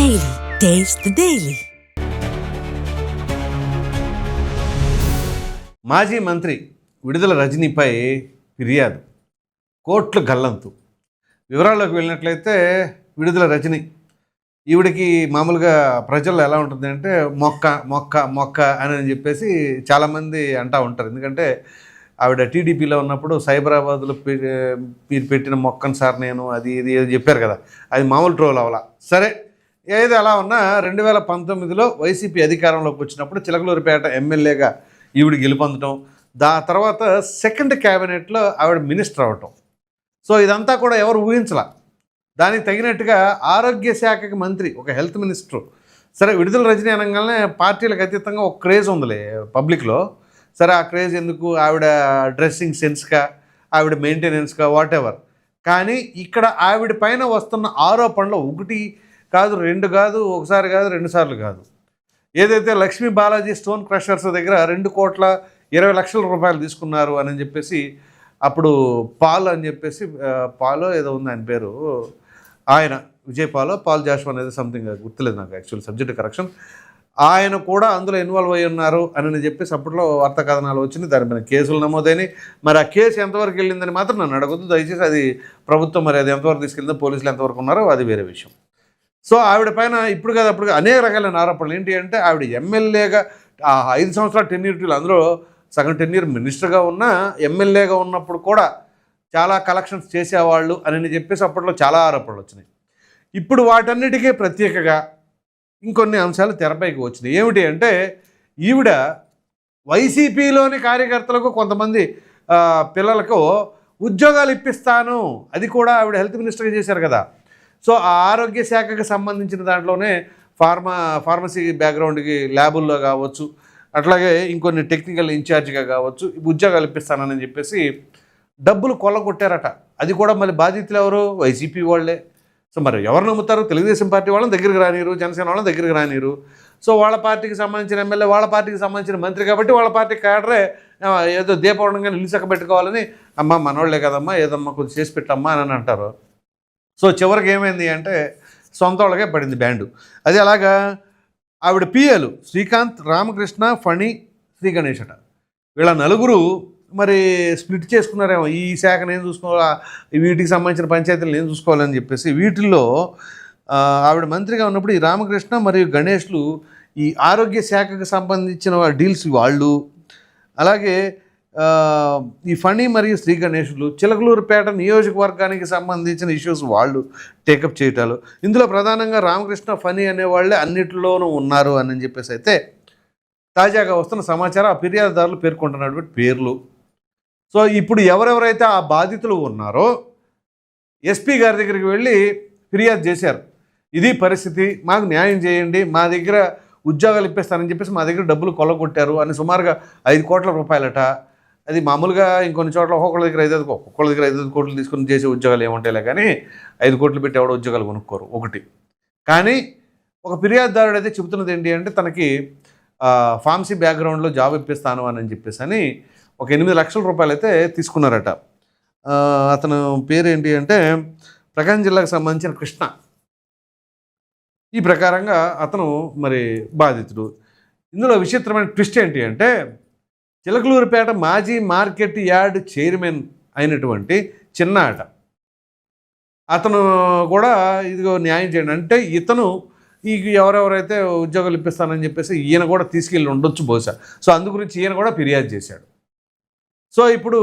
Daily. Taste the Daily. మాజీ మంత్రి విడుదల రజనీపై ఫిర్యాదు. కోట్లు గల్లంతు. వివరాల్లోకి వెళ్ళినట్లయితే విడుదల రజని. ఈవిడికి మామూలుగా ప్రజల్లో ఎలా ఉంటుంది అంటే మొక్క మొక్క మొక్క అని అని చెప్పేసి చాలామంది అంటూ ఉంటారు. ఎందుకంటే ఆవిడ టీడీపీలో ఉన్నప్పుడు సైబరాబాద్లో మీరు పెట్టిన మొక్కను సార్ నేను అది ఇది ఏదో చెప్పారు కదా. అది మామూలు ట్రోల్ అవలా. సరే ఏది అలా ఉన్నా రెండు వేల పంతొమ్మిదిలో వైసీపీ అధికారంలోకి వచ్చినప్పుడు చిలకలూరిపేట ఎమ్మెల్యేగా ఈవిడ గెలుపొందడం దా తర్వాత సెకండ్ క్యాబినెట్లో ఆవిడ మినిస్టర్ అవటం. సో ఇదంతా కూడా ఎవరు ఊహించలా. దానికి తగినట్టుగా ఆరోగ్య శాఖకి మంత్రి ఒక హెల్త్ మినిస్టర్ సరే విడుదల రజనీ అనగానే పార్టీలకు అతీతంగా ఒక క్రేజ్ ఉందిలే పబ్లిక్లో. సరే ఆ క్రేజ్ ఎందుకు? ఆవిడ డ్రెస్సింగ్ సెన్స్గా ఆవిడ మెయింటెనెన్స్గా వాట్ ఎవర్ కానీ ఇక్కడ ఆవిడ పైన వస్తున్న ఆరోపణలు ఒకటి కాదు రెండు కాదు ఒకసారి కాదు రెండు సార్లు కాదు. ఏదైతే లక్ష్మీ బాలాజీ స్టోన్ క్రషర్స్ దగ్గర రెండు కోట్ల ఇరవై లక్షల రూపాయలు తీసుకున్నారు అని చెప్పేసి అప్పుడు పాల్ అని చెప్పేసి పాలు పాలో ఏదో ఉంది ఆయన పేరు. ఆయన విజయ్ పాలో పాల్ జాషువా అనేది సంథింగ్ గుర్తులేదు నాకు యాక్చువల్ సబ్జెక్ట్ కరెక్షన్ ఆయన కూడా అందులో ఇన్వాల్వ్ అయి ఉన్నారు అని చెప్పేసి అప్పట్లో వార్తా కథనాలు వచ్చినాయి దాని మీద కేసులు నమోదైనవి మరి ఆ కేసు ఎంతవరకు వెళ్ళిందని మాత్రం నన్ను అడగద్దు. దయచేసి అది ప్రభుత్వం మరి అది ఎంతవరకు తీసుకెళ్ళిందో పోలీసులు ఎంతవరకు ఉన్నారో అది వేరే విషయం. సో ఆవిడ పైన ఇప్పుడు కదా అప్పుడు అనేక రకాలైన ఆరోపణలు. ఏంటి అంటే ఆవిడ ఎమ్మెల్యేగా ఆ ఐదు సంవత్సరాల టెన్యూటీలు అందులో సగం టెన్యూర్ మినిస్టర్గా ఉన్న ఎమ్మెల్యేగా ఉన్నప్పుడు కూడా చాలా కలెక్షన్స్ చేసేవాళ్ళు అని చెప్పేసి అప్పట్లో చాలా ఆరోపణలు వచ్చినాయి. ఇప్పుడు వాటన్నిటికీ ప్రత్యేకగా ఇంకొన్ని అంశాలు తెరపైకి వచ్చినాయి. ఏమిటి అంటే ఈవిడ వైసీపీలోని కార్యకర్తలకు కొంతమంది పిల్లలకు ఉద్యోగాలు ఇప్పిస్తాను. అది కూడా ఆవిడ హెల్త్ మినిస్టర్గా చేశారు కదా. సో ఆ ఆరోగ్య శాఖకు సంబంధించిన దాంట్లోనే ఫార్మా ఫార్మసీ బ్యాక్గ్రౌండ్కి ల్యాబుల్లో కావచ్చు అట్లాగే ఇంకొన్ని టెక్నికల్ ఇన్ఛార్జ్గా కావచ్చు ఉద్యోగాలు ఇప్పిస్తానని చెప్పేసి డబ్బులు కొల్లగొట్టారట. అది కూడా మళ్ళీ బాధితులు ఎవరు? వైసీపీ వాళ్ళే. సో మరి ఎవరు నమ్ముతారు? తెలుగుదేశం పార్టీ వాళ్ళని దగ్గరికి రానిరు జనసేన వాళ్ళని దగ్గరికి రానిరు. సో వాళ్ళ పార్టీకి సంబంధించిన ఎమ్మెల్యే వాళ్ళ పార్టీకి సంబంధించిన మంత్రి కాబట్టి వాళ్ళ పార్టీ కాడరే ఏదో దీపవడంగా నిలిచక పెట్టుకోవాలని అమ్మ మనోళ్ళే కదమ్మా ఏదమ్మా కొంచెం చేసి పెట్టమ్మా అని అంటారు. సో చివరికి ఏమైంది అంటే సొంత వాళ్ళకే పడింది బ్యాండు. అది అలాగా ఆవిడ పిఎలు శ్రీకాంత్ రామకృష్ణ ఫణి శ్రీ గణేష్ అట. వీళ్ళ నలుగురు మరి స్ప్లిట్ చేసుకున్నారేమో ఈ శాఖ నేను చూసుకోవాలా వీటికి సంబంధించిన పంచాయతీలు నేను చూసుకోవాలని చెప్పేసి వీటిల్లో ఆవిడ మంత్రిగా ఉన్నప్పుడు ఈ రామకృష్ణ మరియు గణేష్లు ఈ ఆరోగ్య శాఖకు సంబంధించిన డీల్స్ వాళ్ళు. అలాగే ఈ ఫణి మరియు శ్రీ గణేషులు చిలకలూరుపేట నియోజకవర్గానికి సంబంధించిన ఇష్యూస్ వాళ్ళు టేకప్ చేయటాలు. ఇందులో ప్రధానంగా రామకృష్ణ ఫణి అనే వాళ్ళే అన్నిటిలోనూ ఉన్నారు అని చెప్పేసి అయితే తాజాగా వస్తున్న సమాచారం ఆ ఫిర్యాదుదారులు పేర్కొంటున్నటువంటి పేర్లు. సో ఇప్పుడు ఎవరెవరైతే ఆ బాధితులు ఉన్నారో ఎస్పీ గారి దగ్గరికి వెళ్ళి ఫిర్యాదు చేశారు. ఇది పరిస్థితి మాకు న్యాయం చేయండి మా దగ్గర ఉద్యోగాలు ఇప్పిస్తారని చెప్పేసి మా దగ్గర డబ్బులు కొల్లగొట్టారు అని సుమారుగా ఐదు కోట్ల రూపాయలట. అది మామూలుగా ఇంకొన్ని చోట్ల ఒక్కొక్కళ్ళ దగ్గర ఐదు ఒక్కొక్కళ్ళ దగ్గర ఐదు కోట్లు తీసుకుని చేసే ఉద్యోగాలు ఏముంటాయిలే కానీ ఐదు కోట్లు పెట్టి ఎవడో ఉద్యోగాలు కొనుక్కోరు ఒకటి. కానీ ఒక ఫిర్యాదుదారుడు అయితే చెబుతున్నది ఏంటి అంటే తనకి ఫార్మసీ బ్యాక్గ్రౌండ్లో జాబ్ ఇప్పిస్తాను అని చెప్పేసి అని ఒక ఎనిమిది లక్షల రూపాయలు అయితే తీసుకున్నారట. అతను పేరు ఏంటి అంటే ప్రకాశం జిల్లాకు సంబంధించిన కృష్ణ. ఈ ప్రకారంగా అతను మరి బాధితుడు. ఇందులో విచిత్రమైన ట్విస్ట్ ఏంటి అంటే చిలకలూరుపేట మాజీ మార్కెట్ యార్డ్ చైర్మన్ అయినటువంటి చిన్న ఆట అతను కూడా ఇదిగో న్యాయం చేయండి. అంటే ఇతను ఈ ఎవరెవరైతే ఉద్యోగాలు ఇప్పిస్తానని చెప్పేసి ఈయన కూడా తీసుకెళ్ళి ఉండొచ్చు బహుశా. సో అందు గురించి ఈయన కూడా ఫిర్యాదు చేశాడు. సో ఇప్పుడు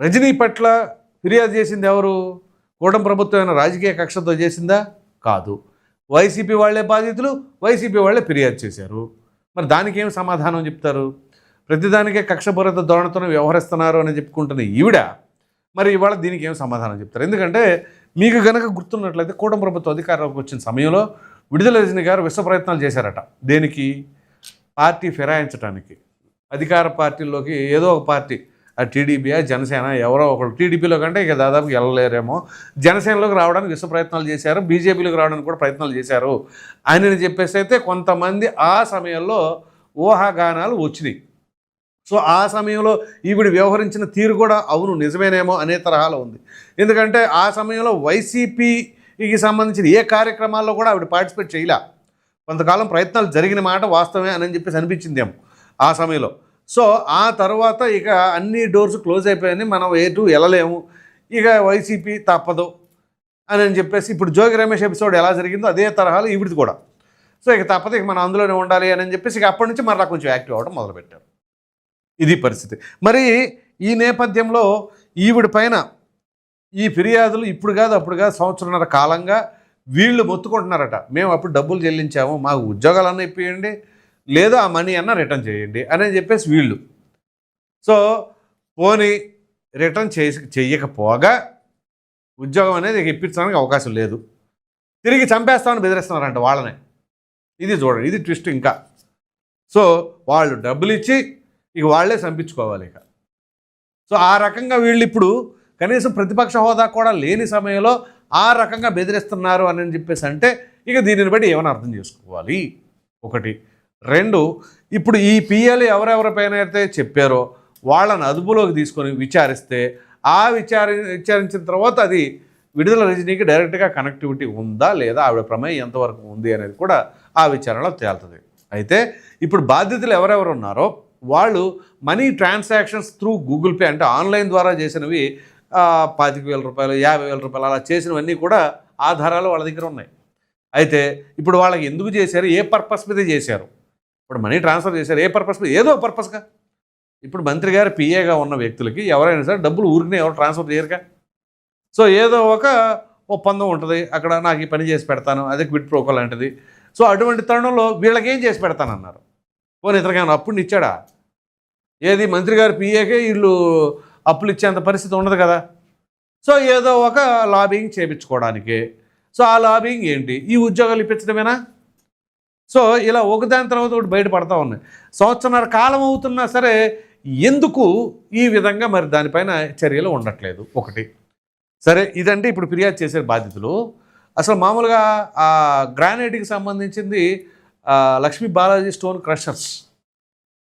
రజనీ పట్ల ఫిర్యాదు చేసింది ఎవరు? కూటమి ప్రభుత్వమైన రాజకీయ కక్షతో చేసిందా? కాదు. వైసీపీ వాళ్ళే బాధితులు వైసీపీ వాళ్ళే ఫిర్యాదు చేశారు. మరి దానికి ఏం సమాధానం చెప్తారు? ప్రతిదానికే కక్షపూరిత ధోరణితోనే వ్యవహరిస్తున్నారు అని చెప్పుకుంటున్న ఈవిడ. మరి ఇవాళ దీనికి ఏం సమాధానం చెప్తారు? ఎందుకంటే మీకు గనక గుర్తున్నట్లయితే కూటమి ప్రభుత్వ అధికారంలోకి వచ్చిన సమయంలో విడుదల రజని గారు విశ్వ ప్రయత్నాలు చేశారట. దేనికి? పార్టీ ఫిరాయించడానికి అధికార పార్టీల్లోకి ఏదో ఒక పార్టీ. ఆ టీడీపీయా జనసేన ఎవరో ఒకరు టీడీపీలో కంటే ఇక దాదాపు వెళ్ళలేరేమో. జనసేనలోకి రావడానికి విశ్వ ప్రయత్నాలు చేశారు. బీజేపీలోకి రావడానికి కూడా ప్రయత్నాలు చేశారు. అని చెప్పేసి అయితే కొంతమంది ఆ సమయంలో ఊహాగానాలు వచ్చినాయి. సో ఆ సమయంలో ఈవిడ వ్యవహరించిన తీరు కూడా అవును నిజమేనేమో అనే తరహాలో ఉంది. ఎందుకంటే ఆ సమయంలో వైసీపీ సంబంధించిన ఏ కార్యక్రమాల్లో కూడా ఆవిడ పార్టిసిపేట్ చేయలే. కొంతకాలం ప్రయత్నాలు జరిగిన మాట వాస్తవమే అని చెప్పేసి అనిపించిందేమో ఆ సమయంలో. సో ఆ తర్వాత ఇక అన్ని డోర్స్ క్లోజ్ అయిపోయాయని మనం ఎటు వెళ్ళలేము. ఇక వైసీపీ తప్పదు అని అని చెప్పేసి ఇప్పుడు జోగి రమేష్ ఎపిసోడ్ ఎలా జరిగిందో అదే తరహాలో ఈవిడిది కూడా. సో ఇక తప్పదు ఇక మనం అందులోనే ఉండాలి అని చెప్పేసి ఇక అప్పటి నుంచి మరలా కొంచెం యాక్టివ్ అవ్వడం మొదలుపెట్టారు. ఇది పరిస్థితి. మరి ఈ నేపథ్యంలో ఈవిడ పైన ఈ ఫిర్యాదులు ఇప్పుడు కాదు అప్పుడు కాదు సంవత్సరంన్నర కాలంగా వీళ్ళు మొత్తుకుంటున్నారట. మేము అప్పుడు డబ్బులు చెల్లించాము మాకు ఉద్యోగాలన్నా ఇప్పియండి లేదా ఆ మనీ అన్న రిటర్న్ చేయండి అని చెప్పేసి వీళ్ళు. సో పోనీ రిటర్న్ చేసి చెయ్యకపోగా ఉద్యోగం అనేది ఇప్పించడానికి అవకాశం లేదు. తిరిగి చంపేస్తామని బెదిరిస్తున్నారంట వాళ్ళనే. ఇది చూడండి ఇది ట్విస్ట్ ఇంకా. సో వాళ్ళు డబ్బులు ఇచ్చి ఇక వాళ్ళే చంపించుకోవాలి ఇక. సో ఆ రకంగా వీళ్ళు ఇప్పుడు కనీసం ప్రతిపక్ష హోదా కూడా లేని సమయంలో ఆ రకంగా బెదిరిస్తున్నారు అని చెప్పేసి అంటే ఇక దీనిని బట్టి ఏమైనా అర్థం చేసుకోవాలి. ఒకటి. రెండు. ఇప్పుడు ఈ పిఎల్ ఎవరెవరిపైన అయితే చెప్పారో వాళ్ళని అదుపులోకి తీసుకొని విచారిస్తే ఆ విచారి విచారించిన తర్వాత అది విడుదల రజనీకి డైరెక్ట్గా కనెక్టివిటీ ఉందా లేదా ఆవిడ ప్రమేయం ఎంతవరకు ఉంది అనేది కూడా ఆ విచారణలో తేలుతుంది. అయితే ఇప్పుడు బాధ్యతలు ఎవరెవరు ఉన్నారో వాళ్ళు money transactions through Google Pay అంటే ఆన్లైన్ ద్వారా చేసినవి పాతిక వేల రూపాయలు యాభై వేల రూపాయలు అలా చేసినవన్నీ కూడా ఆధారాలు వాళ్ళ దగ్గర ఉన్నాయి. అయితే ఇప్పుడు వాళ్ళకి ఎందుకు చేశారు? ఏ పర్పస్ మీద చేశారు? ఇప్పుడు మనీ ట్రాన్స్ఫర్ చేశారు. ఏ పర్పస్ మీద? ఏదో పర్పస్గా. ఇప్పుడు మంత్రి గారు పిఏగా ఉన్న వ్యక్తులకి ఎవరైనా సరే డబ్బులు ఊరికనే ఎవరు ట్రాన్స్ఫర్ చేయరుగా. సో ఏదో ఒక ఒప్పందం ఉంటుంది. అక్కడ నాకు ఈ పని చేసి పెడతాను. అదే క్విట్ ప్రోకో లాంటిది. సో అటువంటి తరుణంలో వీళ్ళకేం చేసి పెడతానన్నారు? పోనీ ఇతనికి అప్పుడు ఇచ్చాడా? ఏది మంత్రి గారు పిఏకే వీళ్ళు అప్పులు ఇచ్చేంత పరిస్థితి ఉండదు కదా. సో ఏదో ఒక లాబింగ్ చేయించుకోవడానికి సో ఆ లాబింగ్ ఏంటి? ఈ ఉద్యోగాలు ఇప్పించడమేనా? సో ఇలా ఒకదాని తర్వాత ఒకటి బయటపడతా ఉన్నాయి. సంవత్సరాల కాలం అవుతున్నా సరే ఎందుకు ఈ విధంగా మరి దానిపైన చర్యలు ఉండట్లేదు? ఒకటి. సరే ఇదంటే ఇప్పుడు ఫిర్యాదు చేసే బాధ్యతలు. అసలు మామూలుగా ఆ గ్రానైట్కి సంబంధించింది లక్ష్మీ బాలాజీ స్టోన్ క్రషర్స్.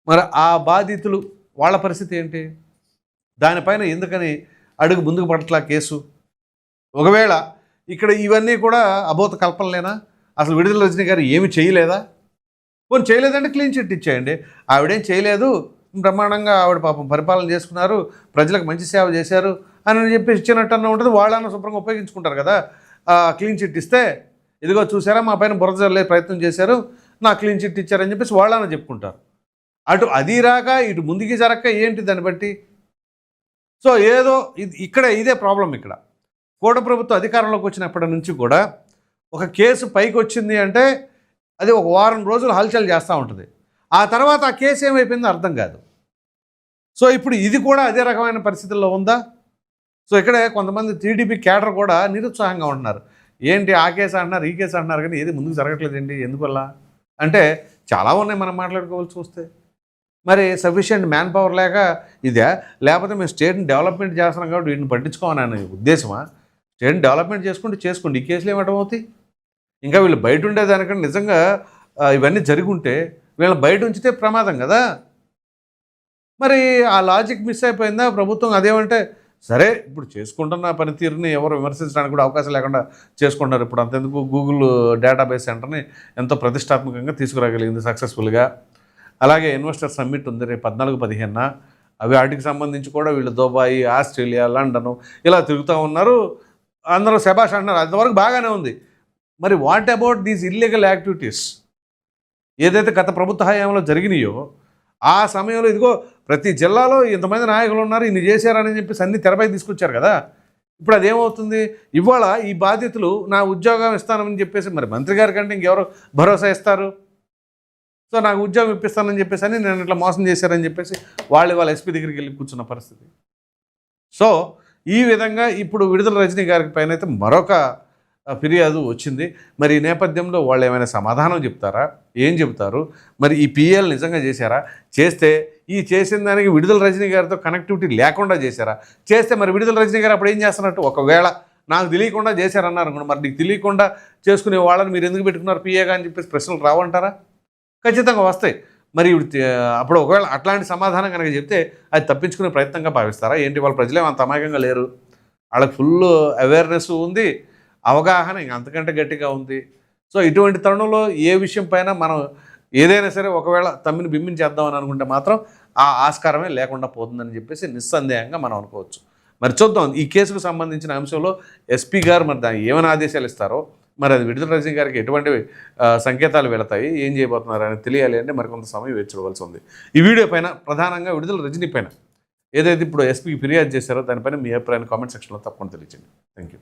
మరి ఆ బాధితులు వాళ్ళ పరిస్థితి ఏంటి? దానిపైన ఎందుకని అడుగు ముందుకు పడట్లా కేసు? ఒకవేళ ఇక్కడ ఇవన్నీ కూడా అబోత కల్పనలేనా? అసలు విడుదల రజనీ గారు ఏమి చేయలేదా? పోనీ చేయలేదంటే క్లీన్ చిట్ ఇచ్చేయండి. ఆవిడేం చేయలేదు. బ్రహ్మాండంగా ఆవిడ పాపం పరిపాలన చేసుకున్నారు. ప్రజలకు మంచి సేవ చేశారు అని చెప్పి ఇచ్చినట్టన్నా ఉంటుంది. వాళ్ళన్న శుభ్రంగా ఉపయోగించుకుంటారు కదా. క్లీన్ చిట్ ఇస్తే ఇదిగో చూసారా మా పైన బురద జల్లే ప్రయత్నం చేశారు. నా క్లీన్ చిట్ ఇచ్చారని చెప్పేసి వాళ్ళన్న చెప్పుకుంటారు. అటు అది రాక ఇటు ముందుకి జరగక ఏంటి దాన్ని బట్టి? సో ఏదో ఇది ఇక్కడ ఇదే ప్రాబ్లం ఇక్కడ. కూట ప్రభుత్వం అధికారంలోకి వచ్చినప్పటి నుంచి కూడా ఒక కేసు పైకి వచ్చింది అంటే అది ఒక వారం రోజులు హల్చల్ చేస్తూ ఉంటుంది. ఆ తర్వాత ఆ కేసు ఏమైపోయిందో అర్థం కాదు. సో ఇప్పుడు ఇది కూడా అదే రకమైన పరిస్థితుల్లో ఉందా? సో ఇక్కడే కొంతమంది టీడీపీ క్యాడర్ కూడా నిరుత్సాహంగా ఉంటున్నారు. ఏంటి ఆ కేసు అంటున్నారు ఈ కేసు అంటున్నారు కానీ ఏది ముందుకు జరగట్లేదండి ఎందువల్ల? అంటే చాలా ఉన్నాయి మనం మాట్లాడుకోవాల్సి వస్తే. మరి సఫిషియెంట్ మ్యాన్ పవర్ లేక ఇదే? లేకపోతే మేము స్టేట్ని డెవలప్మెంట్ చేస్తున్నాం కాబట్టి వీటిని పట్టించుకోవాలనే ఉద్దేశమా? స్టేట్ని డెవలప్మెంట్ చేసుకుంటే చేసుకోండి. ఈ కేసులు ఏమటమవుతాయి ఇంకా వీళ్ళు బయట ఉండేదానికంటే నిజంగా ఇవన్నీ జరిగి ఉంటే వీళ్ళని బయట ఉంచితే ప్రమాదం కదా? మరి ఆ లాజిక్ మిస్ అయిపోయిందా? ప్రభుత్వం అదేమంటే సరే ఇప్పుడు చేసుకుంటున్న పనితీరుని ఎవరు విమర్శించడానికి కూడా అవకాశం లేకుండా చేసుకుంటున్నారు. ఇప్పుడు అంతెందుకు? గూగుల్ డేటాబేస్ సెంటర్ని ఎంతో ప్రతిష్టాత్మకంగా తీసుకురాగలిగింది సక్సెస్ఫుల్గా అలాగే ఇన్వెస్టర్ సమ్మిట్ ఉంది రేపు పద్నాలుగు పదిహేనున. అవి వాటికి సంబంధించి కూడా వీళ్ళు దుబాయ్ ఆస్ట్రేలియా లండన్ ఇలా తిరుగుతూ ఉన్నారు. అందరూ శభాష్ అంటున్నారు అంతవరకు బాగానే ఉంది. మరి what about these illegal activities ఏదైతే గత ప్రభుత్వ హయాంలో జరిగినాయో ఆ సమయంలో ఇదిగో ప్రతి జిల్లాలో ఇంతమంది నాయకులు ఉన్నారు ఇన్ని చేశారని చెప్పేసి అన్ని తెరపై తీసుకొచ్చారు కదా. ఇప్పుడు అదేమవుతుంది? ఇవాళ ఈ బాధ్యతలు నా ఉద్యోగం ఇస్తానని చెప్పేసి మరి మంత్రి గారి కంటే ఇంకెవరు భరోసా ఇస్తారు? సో నాకు ఉద్యోగం ఇప్పిస్తానని చెప్పేసి అని నేను ఇట్లా మోసం చేశారని చెప్పేసి వాళ్ళు వాళ్ళ ఎస్పీ దగ్గరికి వెళ్ళి కూర్చున్న పరిస్థితి. సో ఈ విధంగా ఇప్పుడు విడుదల రజనీ గారికి పైన అయితే మరొక ఫిర్యాదు వచ్చింది. మరి ఈ నేపథ్యంలో వాళ్ళు ఏమైనా సమాధానం చెప్తారా? ఏం చెప్తారు? మరి ఈ పిఎల్ నిజంగా చేశారా? చేస్తే ఈ చేసిన దానికి విడుదల రజనీ గారితో కనెక్టివిటీ లేకుండా చేశారా? చేస్తే మరి విడుదల రజనీ గారు అప్పుడు ఏం చేస్తున్నట్టు? ఒకవేళ నాకు తెలియకుండా చేశారన్నారు అనుకోండి మరి నీకు తెలియకుండా చేసుకునే వాళ్ళని మీరు ఎందుకు పెట్టుకున్నారు పిఏగా అని చెప్పేసి ప్రశ్నలు రావంటారా? ఖచ్చితంగా వస్తాయి. మరి అప్పుడు ఒకవేళ అట్లాంటి సమాధానం కనుక చెప్తే అది తప్పించుకునే ప్రయత్నంగా భావిస్తారా? ఏంటి వాళ్ళ ప్రజలే అంత అమాయకంగా లేరు? వాళ్ళకి ఫుల్ అవేర్నెస్ ఉంది అవగాహన ఇంక అంతకంటే గట్టిగా ఉంది. సో ఇటువంటి తరుణంలో ఏ విషయం పైన మనం ఏదైనా సరే ఒకవేళ తమ్మిని బింబించేద్దామని అనుకుంటే మాత్రం ఆ ఆస్కారమే లేకుండా పోతుందని చెప్పేసి నిస్సందేహంగా మనం అనుకోవచ్చు. మరి చూద్దాం. ఈ కేసుకు సంబంధించిన అంశంలో ఎస్పీ గారు మరి దాన్ని ఏమైనా ఆదేశాలు ఇస్తారో? మరి అది విడుదల రజనీ గారికి ఎటువంటి సంకేతాలు వెళతాయి? ఏం చేయబోతున్నారు అని తెలియాలి అంటే మరికొంత సమయం వేచి చూడవలసి ఉంది. ఈ వీడియో పైన ప్రధానంగా విడుదల రజనీ పైన. ఏదైతే ఇప్పుడు ఎస్పీకి ఫిర్యాదు చేశారో దానిపైన మీ అభిప్రాయాన్ని కామెంట్ సెక్షన్లో తప్పకుండా తెలియచండి థ్యాంక్ యూ